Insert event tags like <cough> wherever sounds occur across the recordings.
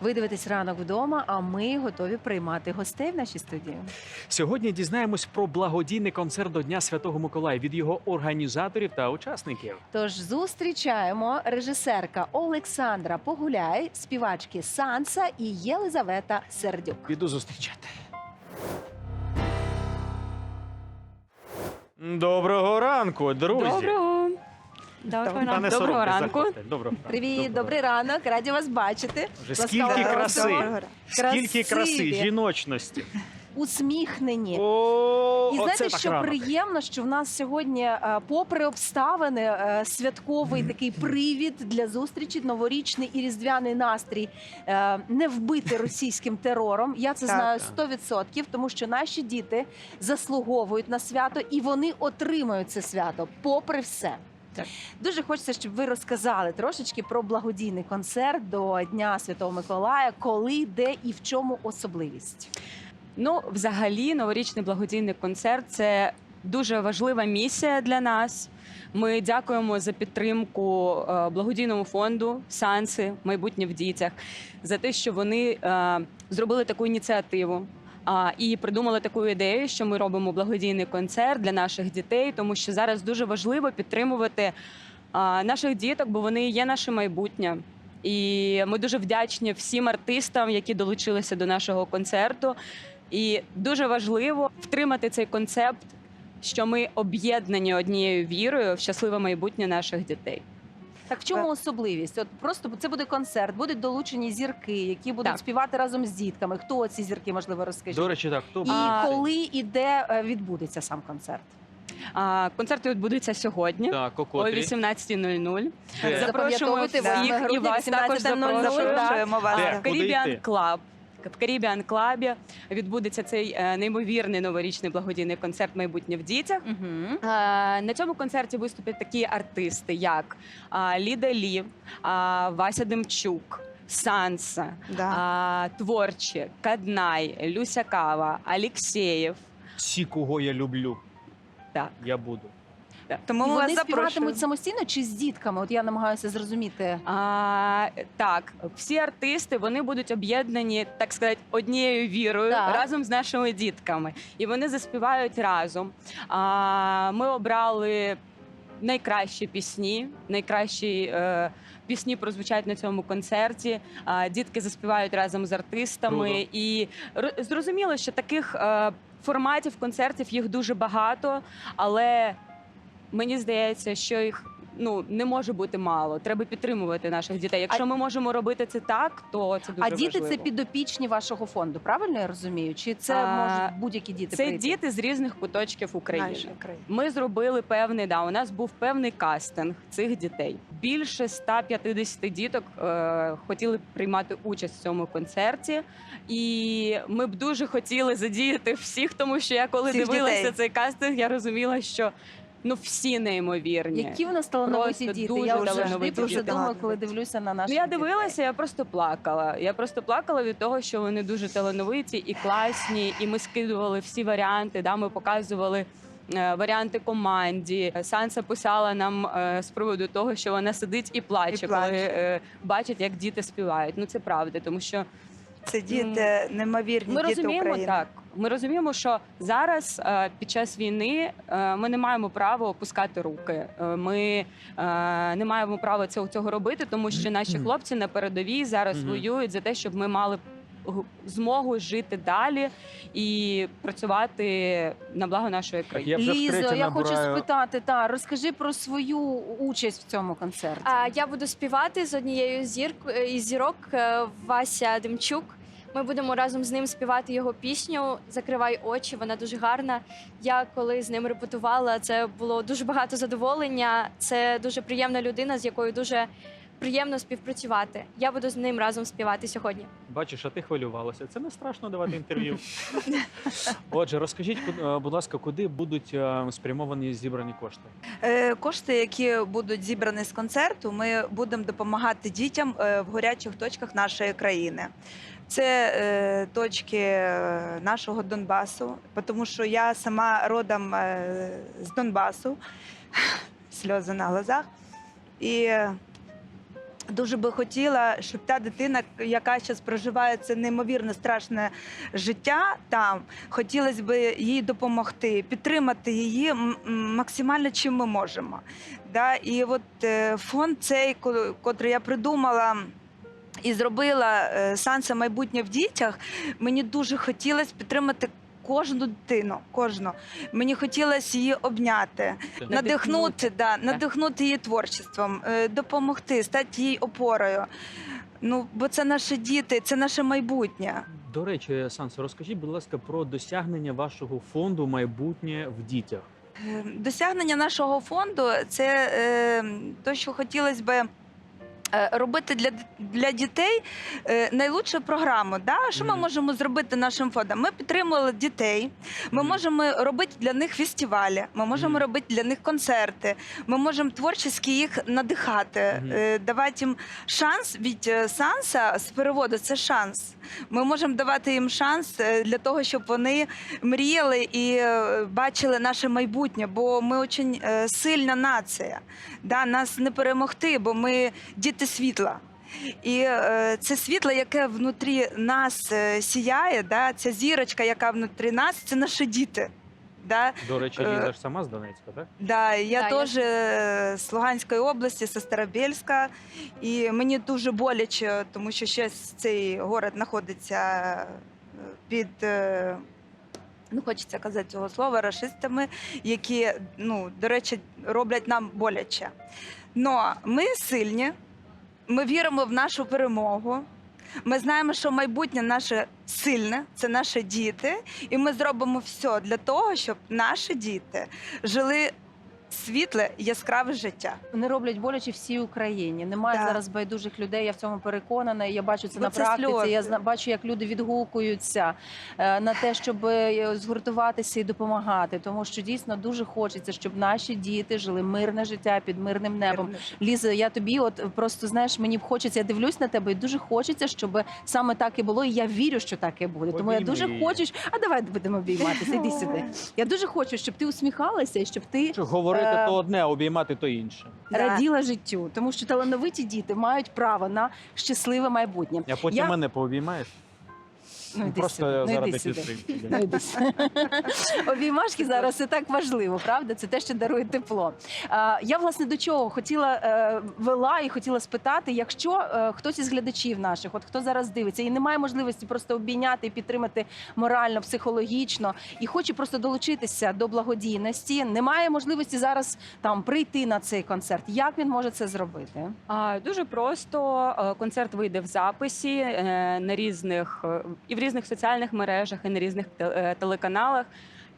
Ви дивитесь ранок вдома, а ми готові приймати гостей в нашій студії. Сьогодні дізнаємось про благодійний концерт до Дня Святого Миколая від його організаторів та учасників. Тож зустрічаємо режисерка Олександра Погуляй, співачки Санса і Єлизавета Сердюк. Піду зустрічати. Доброго ранку, друзі. Доброго. Доброго, ранку. Доброго ранку. Доброго. Привіт, добрий ранок, раді вас бачити. Вже скільки просимо. краси, скільки краси, Красиві. жіночності. Усміхнені. О, І знаєте, що ранок. приємно, що в нас сьогодні, е, попри обставини, е, святковий такий привід для зустрічі, новорічний і різдвяний настрій е, не вбити російським терором. Я це Так. знаю 100%, тому що наші діти заслуговують на свято і вони отримають це свято, попри все. Так. Дуже хочеться, щоб ви розказали трошечки про благодійний концерт до Дня Святого Миколая, коли, де і в чому особливість. Ну, взагалі, новорічний благодійний концерт це дуже важлива місія для нас. Ми дякуємо за підтримку е, благодійному фонду Санси майбутнє в дітях за те, що вони е, зробили таку ініціативу. І придумали таку ідею, що ми робимо благодійний концерт для наших дітей, тому що зараз дуже важливо підтримувати наших діток, бо вони є наше майбутнє. І ми дуже вдячні всім артистам, які долучилися до нашого концерту. І дуже важливо втримати цей концепт, що ми об'єднані однією вірою в щасливе майбутнє наших дітей. Так в чому особливість? От просто це буде концерт, будуть долучені зірки, які будуть Так. співати разом з дітками. Хто ці зірки, можливо, розкажіть? До речі, так, хто І буде? А, коли і де е, відбудеться сам концерт? А, концерт відбудеться сьогодні Так, о о котрій? 18.00. Де? Запрошуємо Запам'ятовуйте, всіх і вас також 18:00, запрошуємо. так. Запрошуємо вас. Де? Куди Caribbean йти? Club. В Caribbean Club відбудеться цей е, неймовірний новорічний благодійний концерт майбутнє в дітях. Угу. На цьому концерті виступлять такі артисти, як Ліда Лі, Вася Демчук, Санса, Да. а, Творчі, Каднай, Люся Кава, Алєксєєв. Всі, кого я люблю, Так. я буду. Тому ми вони запрошуємо. співатимуть самостійно чи з дітками? От я намагаюся зрозуміти. А, так, всі артисти вони будуть об'єднані, так сказати, однією вірою Так. разом з нашими дітками. І вони заспівають разом. А, ми обрали найкращі пісні, найкращі е, пісні прозвучать на цьому концерті. А, дітки заспівають разом з артистами. Круто. І ро- зрозуміло, що таких е, форматів концертів їх дуже багато, але мені здається, що їх. Ну не може бути мало. Треба підтримувати наших дітей. Якщо ми можемо робити це так, то це дуже а діти важливо. це підопічні вашого фонду, правильно я розумію? Чи це А, можуть будь-які діти? Це прийти? діти з різних куточків України. Ми зробили певний да. У нас був певний кастинг цих дітей. Більше 150 діток е, хотіли приймати участь в цьому концерті, і ми б дуже хотіли задіяти всіх, тому що я коли Всіх дивилася дітей. цей кастинг, я розуміла, що ну всі неймовірні. Які в нас талановиті Просто діти? дуже я вже завжди талановиті про це діти. думаю, коли дивлюся на наші Ну, я дивилася, я просто плакала. Я просто плакала від того, що вони дуже талановиті і класні. І ми скидували всі варіанти. Да, ми показували. е, Варіанти команді Санса писала нам е, з приводу того, що вона сидить і плаче, І плаче. коли е, бачить, як діти співають. Ну це правда, тому що Це діти, неймовірні ми діти розуміємо України. так. Ми розуміємо, що зараз е, під час війни е, ми не маємо права опускати руки. Е, Ми не маємо права цього, цього робити, тому що наші хлопці на передовій зараз воюють за те, щоб ми мали змогу жити далі і працювати на благо нашої країни. Я вже Лізо, я хочу спитати, та розкажи про свою участь в цьому концерті. А я буду співати з однією зірк із зірок Вася Демчук. Ми будемо разом з ним співати його пісню Закривай очі. Вона дуже гарна. Я коли з ним репетувала, це було дуже багато задоволення. Це дуже приємна людина, з якою дуже приємно співпрацювати. Я буду з ним разом співати сьогодні. Бачиш, а ти хвилювалася. Це не страшно давати інтерв'ю. <laughs> Отже, розкажіть, ку- е, будь ласка, куди будуть е, спрямовані зібрані кошти? Е, Кошти, які будуть зібрані з концерту, ми будемо допомагати дітям в гарячих точках нашої країни. Це е, точки е, нашого Донбасу, тому що я сама родом е, з Донбасу, <laughs> сльози на глазах. І е, Дуже би хотіла, щоб та дитина, яка зараз проживає це неймовірно страшне життя там, хотілося б їй допомогти, підтримати її максимально чим ми можемо. Да? І от е, фонд цей, котрий я придумала. І зробила е, Санса майбутнє в дітях. Мені дуже хотілося підтримати кожну дитину, кожну. Мені хотілося її обняти, Так. надихнути, да, надихнути її творчеством, е, допомогти, стати їй опорою. Ну, бо це наші діти, це наше майбутнє. До речі, Сансо, розкажіть, будь ласка, про досягнення вашого фонду майбутнє в дітях. Е, Досягнення нашого фонду це е, те, що хотілося би. Е, Робити для, для дітей е, найлучшу програму. Да? Що ми можемо зробити нашим фондом? Ми підтримували дітей, ми можемо робити для них фестивалі, ми можемо робити для них концерти, ми можемо творчески їх надихати, е, давати їм шанс від санса з переводу це шанс. Ми можемо давати їм шанс для того, щоб вони мріяли і бачили наше майбутнє, бо ми дуже сильна нація. Да, нас не перемогти, бо ми діти світла. І е, це світло, яке внутрі нас е, сіяє, да, ця зірочка, яка внутрі нас, це наші діти. Да? До речі, Е, Ліза ж сама з Донецька, так? Да, я Да, теж е, з Луганської області, з Старобільська, і мені дуже боляче, тому що ще цей город знаходиться під. е, Ну, хочеться казати цього слова, расистами, які, ну, до речі, роблять нам боляче. Но ми сильні, ми віримо в нашу перемогу. Ми знаємо, що майбутнє наше сильне, це наші діти, і ми зробимо все для того, щоб наші діти жили світле, яскраве життя. Вони роблять боляче всій Україні. Немає Да. зараз байдужих людей. Я в цьому переконана. і Я бачу це Бо на це практиці. сльози. Я зна- бачу, як люди відгукуються е, на те, щоб е, згуртуватися і допомагати. Тому що дійсно дуже хочеться, щоб наші діти жили мирне життя під мирним небом. Ліза, я тобі, от просто знаєш, мені б хочеться, я дивлюсь на тебе, і дуже хочеться, щоб саме так і було. І я вірю, що так і буде. Тому я Обійми дуже її. хочу. А давай будемо обійматися. Іди сюди. <laughs> Я дуже хочу, щоб ти усміхалася і щоб ти Що говорити Е, то одне, а обіймати то інше. Раділа життю, тому що талановиті діти мають право на щасливе майбутнє. А потім Я- мене пообіймаєш. Ну, йди Просто сюди, ну, заради йди сюди. підтримки. Ну, йди сюди. <laughs> Обіймашки зараз це так важливо, правда? Це те, що дарує тепло. А, я власне до чого хотіла е, вела і хотіла спитати, якщо е, хтось із глядачів наших, от хто зараз дивиться, і немає можливості просто обійняти і підтримати морально, психологічно, і хоче просто долучитися до благодійності, немає можливості зараз там прийти на цей концерт. Як він може це зробити? А, Дуже просто Е, концерт вийде в записі е, на різних е, і в різних соціальних мережах, і на різних е, телеканалах.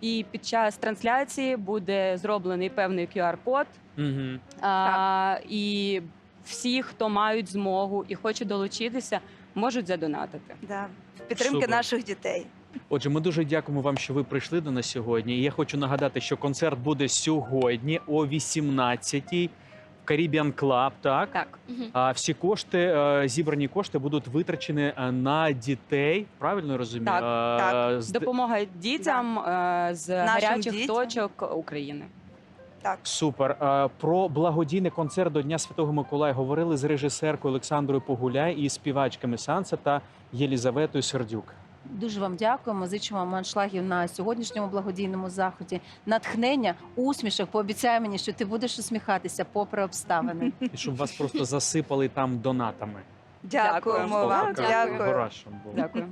І під час трансляції буде зроблений певний QR-код. Мгм. А, і всі, хто мають змогу і хочуть долучитися, можуть задонатити. Да. В підтримки Супер. наших дітей. Отже, ми дуже дякуємо вам, що ви прийшли до нас сьогодні. І я хочу нагадати, що концерт буде сьогодні о 18-й в Caribbean Club, так? Так. А всі кошти, е, зібрані кошти будуть витрачені е, на дітей. Правильно я розумію? Так, Е, так. з- Допомога дітям е, з гарячих дітям. точок України. Так. Супер. Е, Про благодійний концерт до Дня Святого Миколая говорили з режисеркою Олександрою Погуляй і співачками Санса та Єлізаветою Сердюк. Дуже вам дякуємо. Зичимо вам аншлагів на сьогоднішньому благодійному заході. Натхнення, усмішок. Пообіцяй мені, що ти будеш усміхатися попри обставини. <laughs> І щоб вас просто засипали там донатами. Дякуємо вам. Дякую. Дякую.